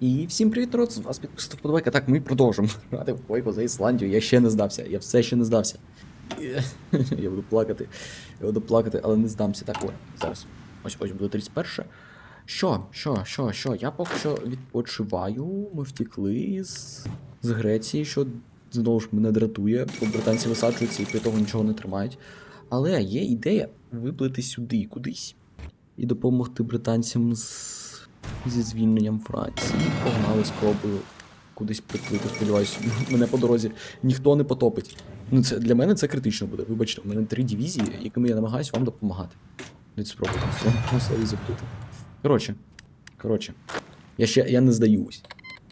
І всім привіт, народ, вас підписав подобайка. Так, ми продовжимо грати в койку за Ісландію. Я ще не здався, я все ще не здався. Я буду плакати. Я буду плакати, але не здамся. Так, ой, зараз. Ось ось буде 31. Що, що, що, що? Я поки що відпочиваю. Ми втекли з, з Греції, що знову ж мене дратує, бо британці висаджуються і при того нічого не тримають. Але є ідея виплити сюди кудись і допомогти британцям з зі звільненням Франції. Погнали, спробую кудись приплити. Сподіваюсь, мене по дорозі ніхто не потопить. Ну, це для мене це критично буде. Вибачте, у мене три дивізії, якими я намагаюся вам допомагати. Дайте спробую на слові забути. Коротше, коротше, я ще я не здаюсь.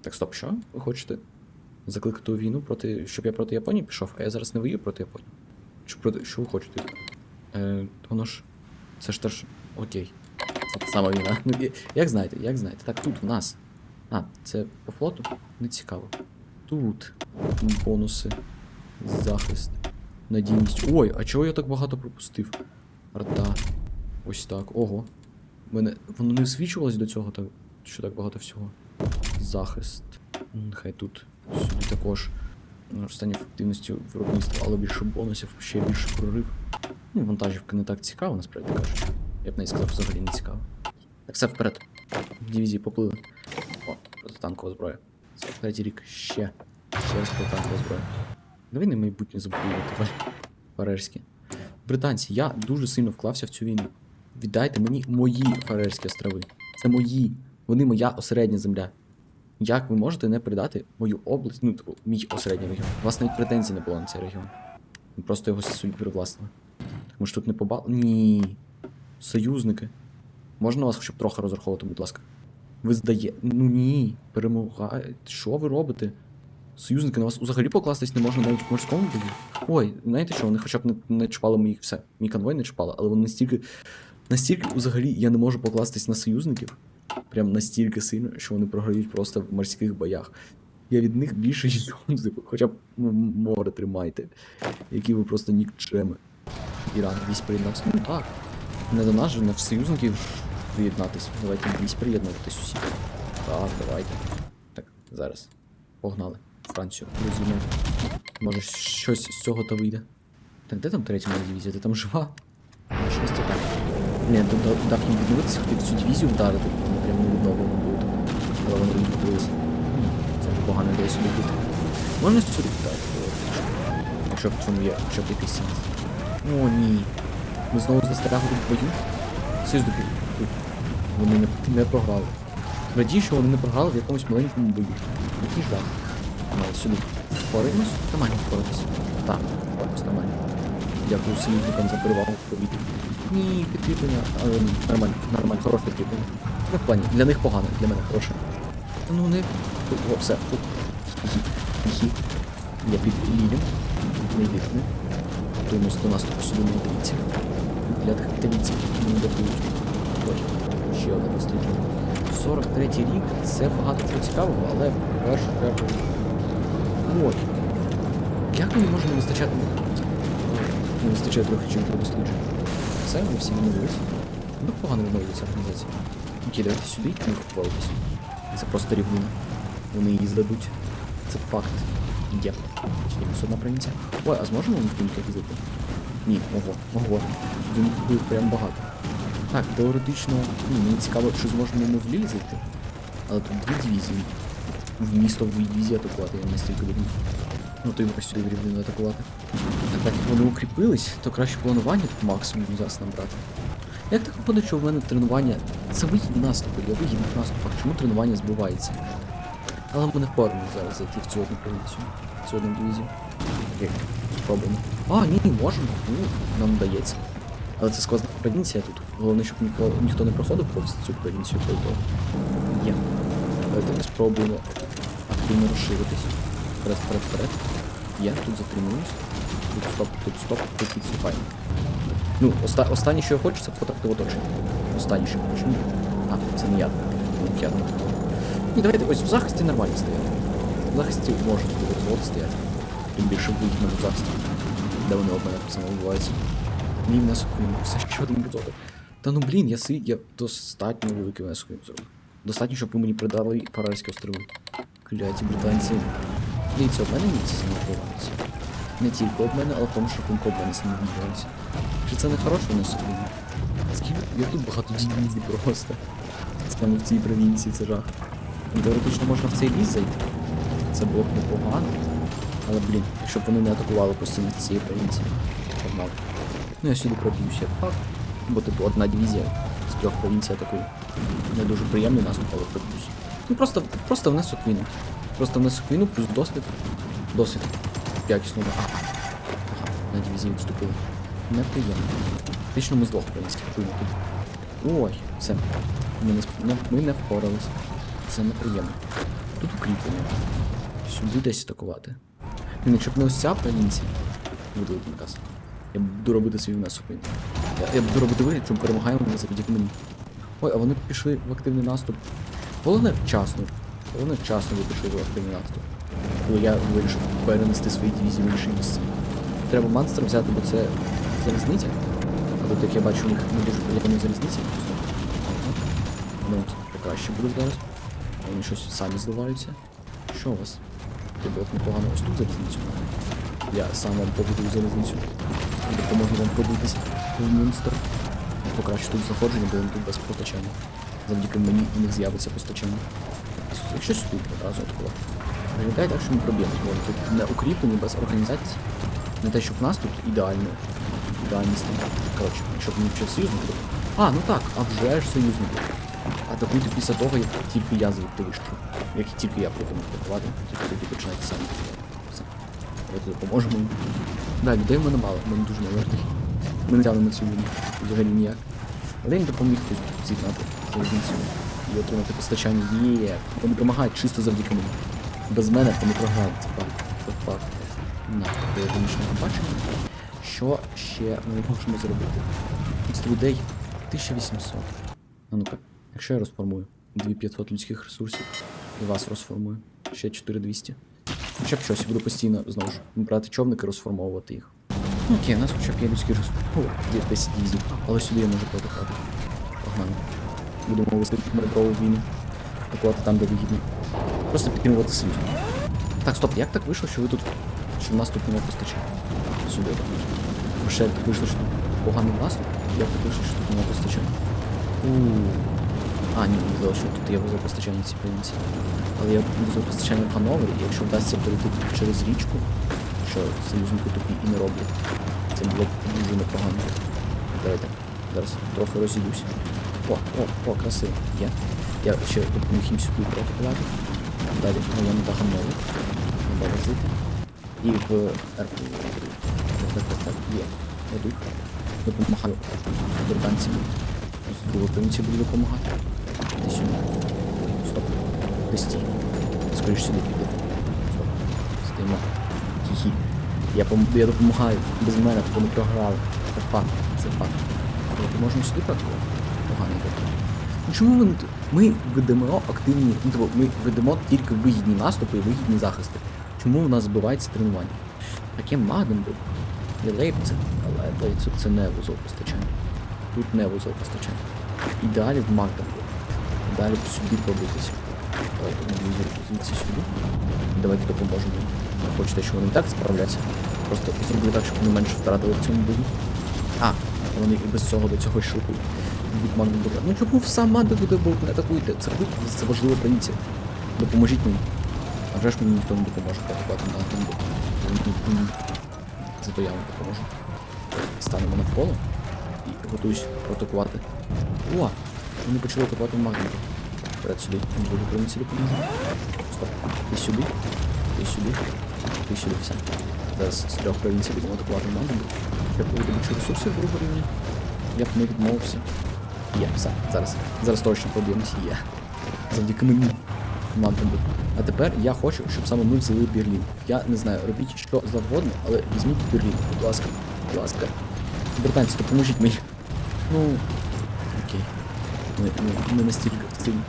Так, стоп, що? Ви хочете закликати війну проти. щоб я проти Японії пішов, а я зараз не воюю проти Японії. Що проти. Що ви хочете? Е, воно ж. Це ж теж. Окей. Сама війна. Ну, як знаєте, як знаєте. Так, тут у нас. А, це по флоту? Не цікаво. Тут бонуси, захист, надійність. Ой, а чого я так багато пропустив? Арта. Ось так. Ого. Мене. Воно не освічувалось до цього, так, що так багато всього. Захист. М, Хай тут. Сюди також. Останнє ефективності виробництва, але більше бонусів, ще більше прорив. Ну, вантажівка не так цікава, насправді кажучи. Я б не сказав, взагалі не цікаво. Так, все вперед. Дивізії поплили. О, протитанкова зброя. 43 рік ще. Ще раз протитанкова зброя. Давай не майбутнє забудувати фарерські. Британці, я дуже сильно вклався в цю війну. Віддайте мені мої Фарерські острови. Це мої. Вони моя осередня земля. Як ви можете не передати мою область, ну, типу, мій осередній регіон? У вас навіть претензій не було на цей регіон. Просто його собі привласнили. Ми ж тут не побали. Ні. Союзники. Можна вас хоча б трохи розраховувати, будь ласка. Ви здає. Ну ні. Перемагаєте. Що ви робите? Союзники на вас взагалі покластись не можна навіть в морському бою. Ой, знаєте що, вони хоча б не, не чіпали моїх все. Мій конвой не чіпали, але вони настільки. Настільки взагалі я не можу покластись на союзників. Прям настільки сильно, що вони програють просто в морських боях. Я від них більше типу, хоча б море тримайте. Які ви просто нікчеми. Іран весь приєднався. Ну так. Не до нас же, в союзників приєднатися. Давайте весь приєднуватись усі. Так, давайте. Так, зараз. Погнали. Францію. Розумію. Може щось з цього то вийде. Так, де там третя моя дивізія? Ти там жива? На щастя так. Ні, дав, їм відновитися, хотів цю дивізію вдарити, вони прям не відновлено будуть. Але вони відновилися. Це непогана ідея сюди бути. Можна сюди вдарити, якщо в цьому є б якийсь сенс. О, ні. Ми знову застрягли в бою. Тут. Вони не, не програли. Радію, що вони не програли в якомусь маленькому бою. Який жах. Ну, сюди. Впораємось? Нормально впоратися. Так, впораємось нормально. Дякую союзникам за перевагу в повітрі. Ні, підкріплення. Але нормально, нормально, хороше підкріплення. Ну, в плані, для них погано, для мене хороше. Ну, не. О, все. Тут. Хі. Хі. Я під лілем. Не йдитиме. Готуємось до наступу сюди не дивіться. Які не датують. Ой, ще одне дослідження. 43 рік це багато чого цікавого, але перше треба. Ой. Як мені може не вистачати. Не вистачає трохи чим для досліджень. Все, вони всі відновилися. Ну, погано відновлюється організація. Окей, давайте сюди не впоритися. Це просто рівнина. Вони її здадуть. Це факт. Є. Є одна провінція. Ой, а зможемо ми в кілька їздити? Ні, ого, ого. Він їх прям багато. Так, теоретично, ну, мені цікаво, чи зможемо ми в. Але тут дві дивізії. В місто в дві дивізії атакувати, я не настільки думаю. Ну, то й в рівнину атакувати. А так як вони укріпились, то краще планування тут максимум зараз набрати. Як так виходить, що в мене тренування. Це вигідні наступи, я вигідних наступах, чому тренування збивається? Але ми не впораємося зараз зайти в цю одну провінцію, в цю одну дивізію. Окей, спробуємо. А, ні, можемо. Ну, нам вдається. Але це складна провінція тут. Головне, щоб ніхто, ніхто не проходив повз цю провінцію по ітогу. Є. Давайте ми спробуємо активно розширитись. Вперед, вперед, вперед. Є, тут затримуємось. Тут стоп, тут стоп, тут відступаємо. Ну, оста останнє, що я хочу, це потрапити в оточення. Останнє, що я хочу. А, це не я. Я. Ні, давайте ось в захисті нормально стояти. В захисті можуть бути стояти. Тим більше в вигідному захисті. Де вони об мене саме відбуваються. Мій внесок він все ще один відсоток. Та ну блін, я си, я достатньо великий внесок їм зробив. Достатньо, щоб ви мені придали Парарські острови. Кляті британці. Дивіться, об мене німці сильно вбиваються. Не тільки об мене, але в тому, що об мене сильно вбиваються. Чи це не хороше у нас сьогодні? Скільки я тут багато дивізій просто. Саме в цій провінції це жах. Теоретично можна в цей ліс зайти. Це було б непогано. Але, блін, якщо б вони не атакували постійно цієї провінції. Погнали. Ну я сюди проб'юся факт. Бо типу одна дивізія з трьох провінцій атакує. Не дуже приємний наступ, але проб'юсь. Ну просто, просто внесок війну. Просто внесок війну плюс досвід. Досвід. Якісно. Ага. Ага, на дивізії відступили. Неприємно. Фактично ми з двох провінцій атакуємо тут. Ой, все. Ми не, сп- ми не впорались. Це неприємно. Тут укріплення. Сюди десь атакувати. Блін, якщо не ось ця провінція, буде наказ. Я буду робити свій внесок. Я, я буду робити вигляд, що ми перемагаємо ми завдяки мені. Ой, а вони пішли в активний наступ. Головне вчасно. Головне вчасно ви пішли в активний наступ. Коли я вирішив перенести свої дивізії в інше місце. Треба монстр взяти, бо це залізниця. А тут, як я бачу, у них не дуже приємні залізниці. Ну, от, покраще буде зараз. Вони щось самі зливаються. Що у вас? Тобі от непогано ось тут залізницю. Я сам вам побудую залізницю. Допоможу вам пробитися в Мюнстер. Покращу тут знаходження, бо він тут без постачання. Завдяки мені у них з'явиться постачання. Якщо сюди одразу атакувати. Виглядає так, що ми проб'ємо, тут не укріплені без організації. Не те, щоб в нас тут ідеально. Ідеальність. Коротше, якщо б не вчив союзники. А, ну так, а вже ж союзники. Атакуйте після того, як тільки я звідти вишту. Як тільки я придумав атакувати, тільки тоді починайте самі. Давайте допоможемо їм. Да, людей в мене мало, в мене дуже малий. Ми не тягнемо цю війну. Взагалі ніяк. Але їм допоміг зігнати залізницю і отримати постачання. Є. Вони допомагають чисто завдяки мені. Без мене вони програли, це факт. Це я думаю, що ми бачимо. Що ще ми можемо зробити? Із людей 1800. А ну-ка, якщо я розформую 2500 людських ресурсів і вас розформую, ще 4200. Хоча б щось, буду постійно знову ж брати човники і розформовувати їх. Ну окей, у нас хоча б є людські ресурси. О, є 10 дивізій. Але сюди я можу протикати. Погнали. Будемо вести маневрову війну. Атакувати там, де вигідно. Просто підтримувати союз. Так, стоп, як так вийшло, що ви тут. Що в нас тут немає постачання? Сюди Ще так вийшло, що поганий наступ. Як так вийшло, що тут немає постачання? Ууу. А, ні, мені здалося, що тут є вузол постачання ці провінції. Але є вузол постачання в Гановері, і якщо вдасться перейти через річку, що союзники тупі і не роблять, це було б дуже непогано. Давайте, зараз трохи розійдусь. О, о, о, красиво. Є. Я ще їм сюди протикувати. Далі район та Гановер. Треба. І в Ерку. Так, так, так, є. Ведуть. Допомагаю британцям. З другої провінції буду допомагати. Десь сюди. Стоп. Десь стій. Скоріше сюди піде. Стоп. Стоїмо. Хі-хі. Я, пом... я допомагаю. Без мене, то не програли. Це факт. Це факт. Але можемо сюди працювати. Поганий так. Ну чому ми, ми ведемо активні, ну тобто ми ведемо тільки вигідні наступи і вигідні захисти. Чому у нас збивається тренування? Таке Магденбург. І Лейпциг, але Лейпциг це не вузол постачання. Тут не вузол постачання. Ідеалі в Магденбург. Далі пробитися. Давайте звідси сюди. Давайте допоможемо. Хочете, що вони так справляться? Просто зроблю так, щоб вони менше втратили в цьому бою. А, вони і без цього до цього йшли. Від Магденбурга. Ну чому сам Магденбург не атакуєте? Це це важлива провінція. Допоможіть мені. А вже ж мені ніхто не допоможе атакувати. М, м. Зато я вам допоможу. Станемо навколо і готуюсь атакувати. О! Вони почали атакувати Магденбург. Вперед сюди. Буду провінції допоможу. Стоп. Ти сюди. Ти сюди. Ти сюди все. Зараз з трьох провінцій будемо атакувати Магденбург. Я більше ресурсів другого рівня. Я б не відмовився. Є, все. Зараз. Зараз точно поб'ємося. Є. Завдяки мені. Магденбург. А тепер я хочу, щоб саме ми взяли Берлін. Я не знаю, робіть що завгодно, але візьміть Берлін, будь ласка, будь ласка. Британці, допоможіть мені. Ну. Ми, ми, ми настільки сильні.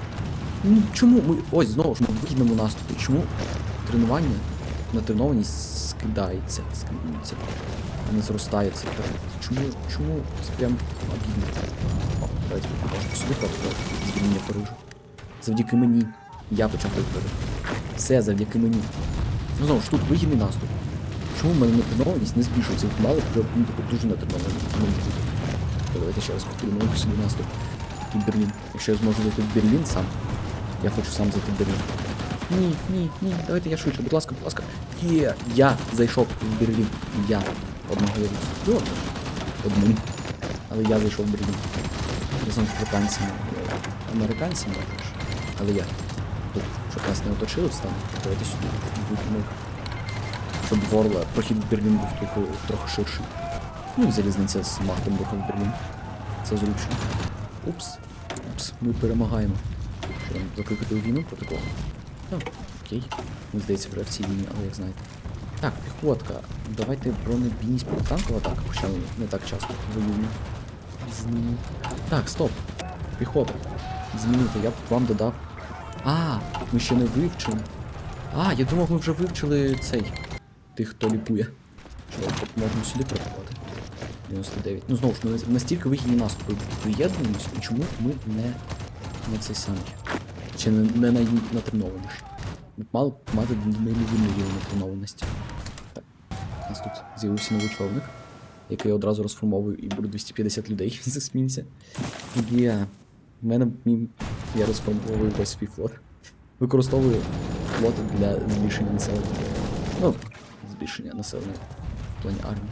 Ну чому ми. Ось знову ж ми вигідному наступі. Чому тренування на тренованість скидається, скидається, а не зростає це. Чому, чому це прям обідно? Давайте допоможемо сюди просто звільнення Парижу. Завдяки мені. Я почав виходити. Все завдяки мені. Ну знову ж тут вигідний наступ. Чому в мене натренованість не збільшується? Мали вже ну, дуже натреновані. Ну. Давайте ще раз повторимо собі наступ. І Берлін. Якщо я зможу зайти в Берлін сам. Я хочу сам зайти в Берлін. Ні, ні, ні, давайте я швидше, будь ласка, будь ласка. Є, я зайшов в Берлін. Я одного я. Одним. Але я зайшов в Берлін. Разом з британцями, американцями також. Але я. Тут, щоб нас не оточили в давайте сюди. Будемо. Щоб Ворла, прохід в Берлін був трохи, трохи ширший. Ну і залізниця з Магденбургом в Берлін. Це зручно. Упс. Упс, ми перемагаємо. Що закликати у війну проти кого? Ну, окей. Мені здається, вже в цій війні, але як знаєте. Так, піхотка. Давайте бронебійність протитанкова атака, хоча ми не так часто воюємо. Змінити. Так, стоп. Піхота. Змінити, я б вам додав. А, ми ще не вивчили. А, я думав, ми вже вивчили цей. Тих, хто лікує. Що можемо сюди працювати. 99. Ну знову ж, настільки вигідні наступи приєднуємося, і чому ми не, не цей самий. Чи не, не. Ми мали б мати неймовірний рівень натренованості. Так. У нас тут з'явився новий човник, який я одразу розформовую і буде 250 людей засмінься. Є. В мене я розформовую весь свій флот. Використовую флоти для збільшення населення. Ну, збільшення населення в плані армії.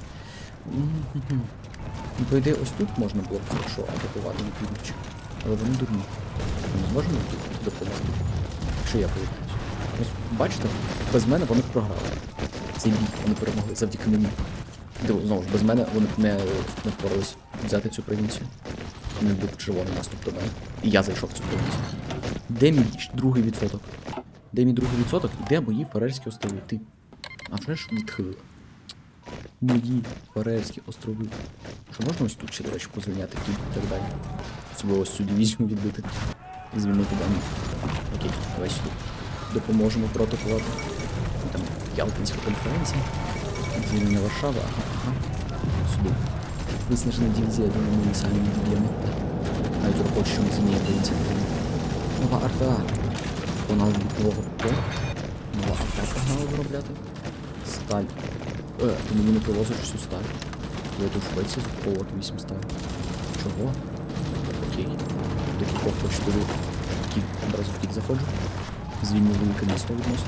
По ідеї, ось тут можна було б хорошо атакувати на півночі. Але вони дурні. Ми зможемо тут допомогти? Якщо я поєднаюсь. Ось бачите, без мене вони програли. Цей бій вони перемогли завдяки мені. Диво, знову ж, без мене вони не, не впорались взяти цю провінцію. Не був червоний наступ до мене. І я зайшов в цю провінцію. Де мій другий відсоток? Де мій другий відсоток? І де мої Фарерські острови? Ти. А вже ж відхилила. Мої Фарерські острови. Що можна ось тут ще, до речі, позвільняти ті і так далі? Особливо ось цю дивізію відбити. І звільнити дані. Окей, давай сюди. Допоможемо протоколати. Там Ялтинська конференція. Звільнення Варшави, ага, ага. Сюди. Виснажена дивізія, думаю, ми самі не діб'ємо. Навіть ураховуючи, що ми зміє боїться. Нова арта. Від нового. Нова арта погнали виробляти. Сталь. Е, ти мені не привозиш всю сталь. Я тут Швеції закуповувати 8 сталь. Чого? Окей. До кількох по 4 кіт одразу в кіт заходжу. Звільню велике місто відносно.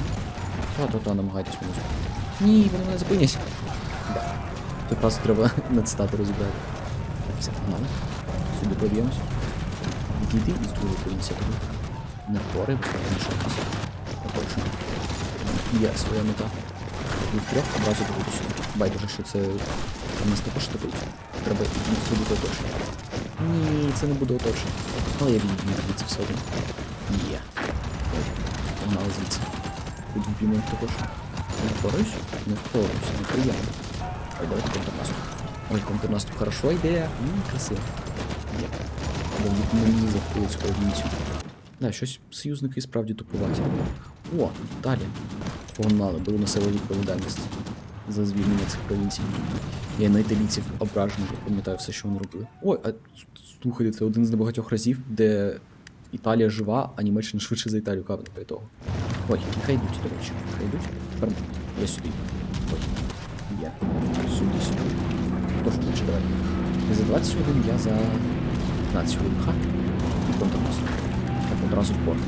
Та-та-та, намагайтесь мене зупинити. Ні, вони мене зупинять. Да. Просто треба надстати розібрати. Так, все, погнали. Сюди проб'ємося. Відійди із другої ініціативи. Не впори, просто мішатися. Точно. Є своя мета. І втрьох одразу добути сюди. Байдуже, що це у нас також такий. Треба сюди оточення. Ні, це не буде оточення. Але я відійду звідси все одно. Є. Погнали звідси. Будемо піймемо також. Не впораюсь? Не впораюсь, неприємно. Ой, давайте контрнаступ. Ой, контрнаступ хорошо йде. Ммм, красиво. Є. Бо від мені заходить скоро вінцю. Да, щось союзники справді тупуваті. О, далі. Погнали, на себе відповідальність за звільнення цих провінцій. Я італійців ображений, я пам'ятаю все, що вони робили. Ой, а слухайте, це один з небагатьох разів, де Італія жива, а Німеччина швидше за Італію капне по того. Ой, нехай йдуть, до речі. Нехай йдуть. Я сюди. Ой. Я. Сюди, сюди. Тож швидше давай. Не за 20 хвилин, я за 15 хвилин. Ха. І контрнаступ. Так, одразу в порт.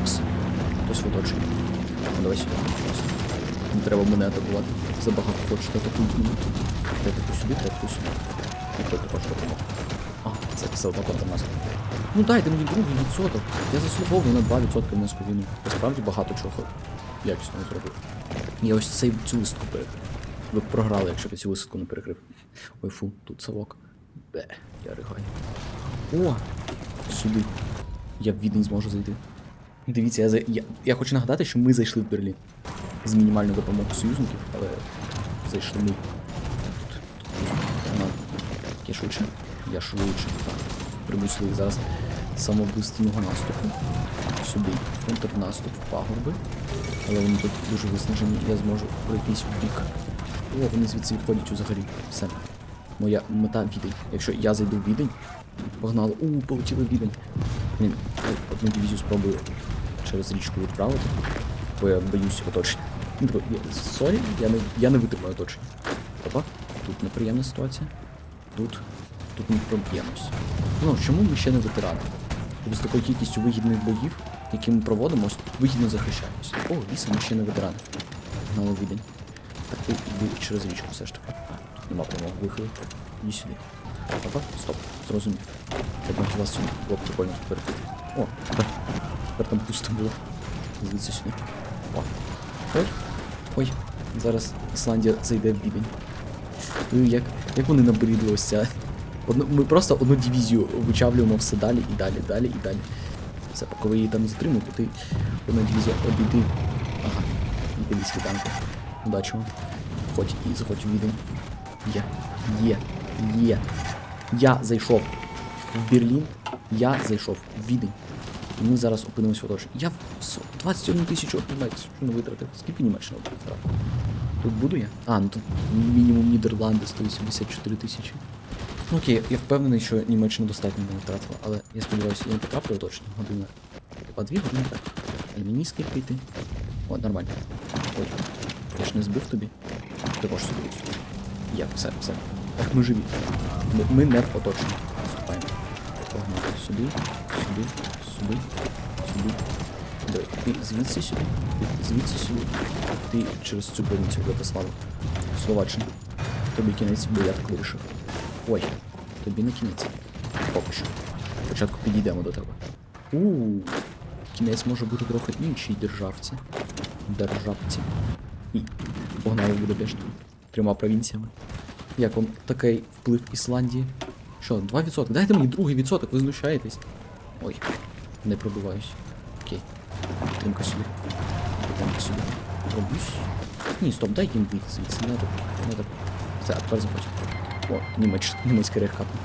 Упс. Хтось в оточенні. Ну, давай сюди. Не треба мене атакувати. Забагато хочете атакують мене. Таку сюди, таку сюди. Ніхто також допомог. А, це все одно контрнаступ. Ну дайте мені другий відсоток. Я заслуговую на 2% внеску війну. Справді багато чого якісного зробив. Я ось цей цю висадку перекрив. Ви б програли, якщо б я цю висадку не перекрив. Ой, фу, тут совок. Бе, я ригаю. О! Сюди. Я в Відень зможу зайти. Дивіться, я, я, я хочу нагадати, що ми зайшли в Берлін. З мінімальною допомогою союзників, але зайшли ми. Я швидше. Я швидше. Примусили зараз самовбивственного наступу. Сюди. Контрнаступ в пагорби. Але вони тут дуже виснажені, я зможу пройтись в бік. О, вони звідси відходять взагалі. Все. Моя мета відень. Якщо я зайду в відень, погнали. У, полетіли відень. Блін, одну дивізію спробую через річку відправити, бо я боюсь оточення. Сорі, я не, я не витримаю оточення. Опа, тут неприємна ситуація. Тут, тут ми проб'ємось. Ну, чому ми ще не ветерани? Тобто з такою кількістю вигідних боїв, які ми проводимо, вигідно захищаємося. О, ліса, ми ще не ветерани. Гнали відень. Так, ти йди через річку все ж таки. А, тут нема прямого виходу. Іди сюди. Опа, стоп, зрозумів. Я думаю, вас сюди було прикольно тепер. О, тепер, тепер там пусто було. Звідси сюди. О. Ой. Ой. Зараз Ісландія зайде в бібень. Ну як, як вони набридли ось ця. Одну, ми просто одну дивізію вичавлюємо все далі і далі, далі і далі. Все, поки ви її там затримуєте, ти одна дивізія обійди. Ага, італійські танки. Удачі вам. Хоч і заходь у відень. Є. Є. Є. Я зайшов в Берлін. Я зайшов в Відень. І ми зараз опинимось в оточенні. Я в 21 тисячу не витратив. Скільки Німеччина витратила? Тут буду я? А, ну тут мінімум Нідерланди 184 тисячі. Ну окей, я впевнений, що Німеччина достатньо не втратила, але я сподіваюся, я не потраплю точно година. По дві години так. Альмінійський прийти. О, нормально. Ой, я ж не збив тобі. Можеш собі. Я, все, все. Так, ми живі. Ми, ми не в оточенні. Погнали. Сюди, сюди, сюди, сюди. Ти звідси сюди, ти звідси сюди. Ти через цю провінцію Владислава. Словаччина. Тобі кінець, бо я так вирішив. Ой, тобі не кінець. Поки що. Спочатку підійдемо до тебе. У, кінець може бути трохи іншій державці. Державці. І погнали в Будапешт трьома провінціями. Як вам такий вплив Ісландії? Що, 2%? Дайте мені другий відсоток, ви знущаєтесь. Ой, не пробиваюсь. Окей. Підтримка сюди. Підтримка сюди. Пробусь. Ні, стоп, дай їм бити звідси. Не так. Не так. Все, а тепер заходь. О, німеч, німецький рех капнув.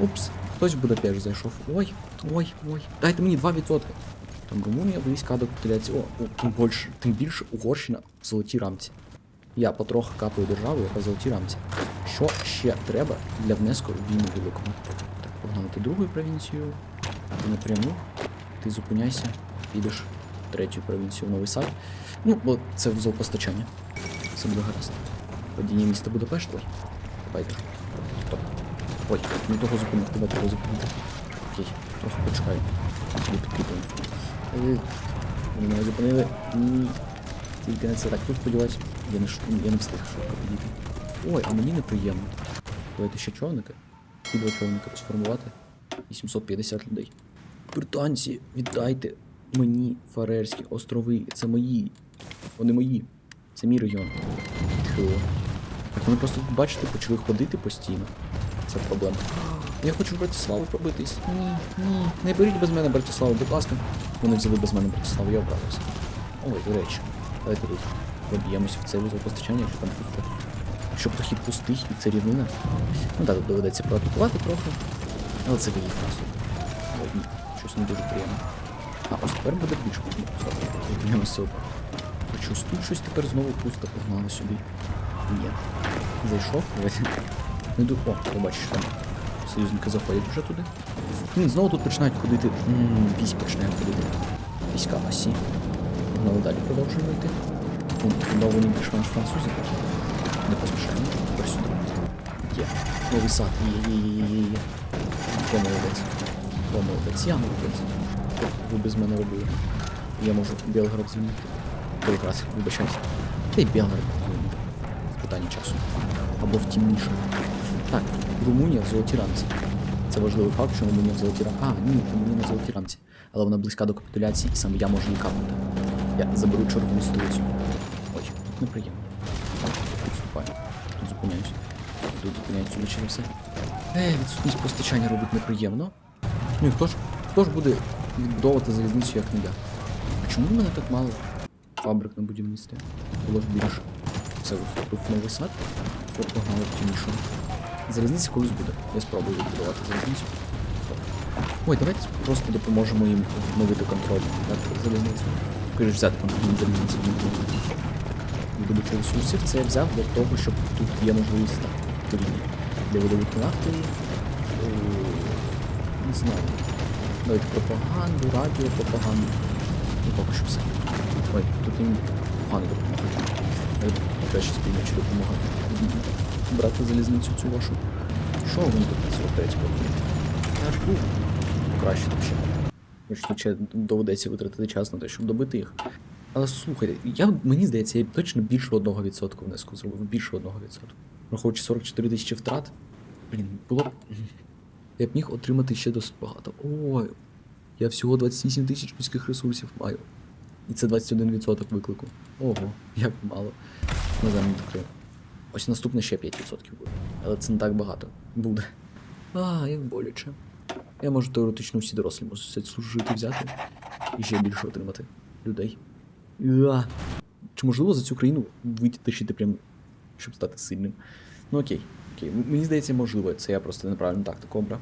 Упс, хтось в Будапешт зайшов. Ой, ой, ой. Дайте мені 2%. Там Румунія близька до капітуляції. О, о, тим більше, тим більше Угорщина в золотій рамці. Я потроху капаю державу, яка в золотій рамці. Що ще треба для внеску в війну великому? Так, погнали ти другою провінцією. Ти напряму. Ти зупиняйся, підеш в третю провінцію в Новий Сад. Ну, бо це вузол постачання. Все буде гаразд. Падіння міста Будапешт. Ой. Давайте. Стоп. Ой, не того зупинив, тебе треба зупинити. Окей, трохи почекаю. Собі підкріплення. Е, Вони мене зупинили. Ні. Тільки не це так. Тут сподіваюсь, я не, ш- я не встиг швидко підійти. Ой, а мені неприємно. Давайте ще човники. Ці два човника розформувати. 850 людей. Британці, віддайте мені Фарерські острови. Це мої. Вони мої. Це мій регіон. Тьфу. Так вони просто, бачите, почали ходити постійно. Це проблема. Я хочу в Братиславу пробитись. Ні, ні. Не беріть без мене Братиславу, будь ласка. Вони взяли без мене Братиславу, я обрадився. Ой, до речі, давайте тут проб'ємося в цей вузол постачання, якщо там пусто. Якщо прохід пустий і це рівнина. Ну так, тут доведеться проатакувати трохи. Але це просто. Ой, щось не дуже приємно. А, ось тепер буде більш Проб'ємося сюди. Хочу щось тепер знову пусто погнали сюди. Є. Зайшов. Ну йду. О, ти бачиш там. Союзники заходять вже туди. Блін, знову тут починають ходити. Вісь починає ходити. Війська осі. Погнали далі продовжуємо йти. Ну, Чудовані більш-менш французи. Не поспішаємо. Тепер сюди. Є. Новий сад. Є, є, є, є, є, є. Хто молодець? Я молодець. Що ви без мене робили? Я можу Белгород звільнити. Белград, вибачайся. Та й Белгород звільнити. Питання часу. Або втімніше. Так, Румунія в золотій рамці. Це важливий факт, що Румунія в золотій рамці. А, ні, Румунія на золотій рамці. Але вона близька до капітуляції, і саме я можу її капнути. Я заберу червону столицю. Неприємно. Так, тут вступаю. Тут за все. Е, відсутність постачання робить неприємно. Ну і хто ж, хто ж буде відбудовувати залізницю, як не я? А чому в мене так мало фабрик на будівництві? Було ж більше. Це от тут новий сад. Погнали в. Залізниця колись буде. Я спробую відбудувати залізницю. Ой, давайте просто допоможемо їм відновити контроль над залізницею. Скажи, взяти контроль залізницю. Видобути ресурсів це я взяв для того, щоб тут є можливість так, торгівлі. Для видобутку нафти. е, Не знаю. Давайте пропаганду, радіо, пропаганду. І поки що все. Ой, тут їм погано допомагають. Давайте краще спільно чи допомагати. Брати залізницю цю вашу. Що вони тут на 43 років? Я ж ще. Ще доведеться витратити час на те, щоб добити їх. Але слухайте, я, мені здається, я точно більше 1% внеску зробив. Більше 1%. Враховуючи 44 тисячі втрат. Блін, було б. Я б міг отримати ще досить багато. Ой, я всього 28 тисяч людських ресурсів маю. І це 21% виклику. Ого, як мало. Назад не докрив. Ось наступне ще 5% буде. Але це не так багато. Буде. А, як боляче. Я можу теоретично всі дорослі можуть служити взяти і ще більше отримати людей. А. Чи можливо за цю країну витащити прям, щоб стати сильним? Ну окей, окей. Мені здається, можливо, це я просто неправильну тактику обрав.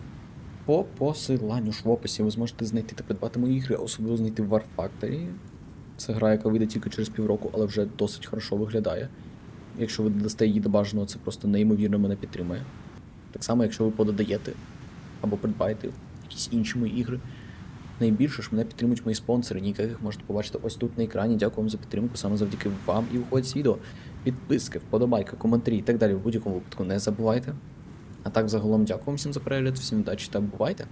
По посиланню ж в описі ви зможете знайти та придбати мої ігри, особливо знайти War Factory. Це гра, яка вийде тільки через півроку, але вже досить хорошо виглядає. Якщо ви додасте її до бажаного, це просто неймовірно мене підтримує. Так само, якщо ви подадаєте або придбаєте якісь інші мої ігри. Найбільше ж мене підтримують мої спонсори, ніяких можете побачити ось тут на екрані. Дякую вам за підтримку. Саме завдяки вам і виходить з відео. Підписки, вподобайки, коментарі і так далі. В будь-якому випадку не забувайте. А так, загалом, дякую вам всім за перегляд, всім удачі та бувайте!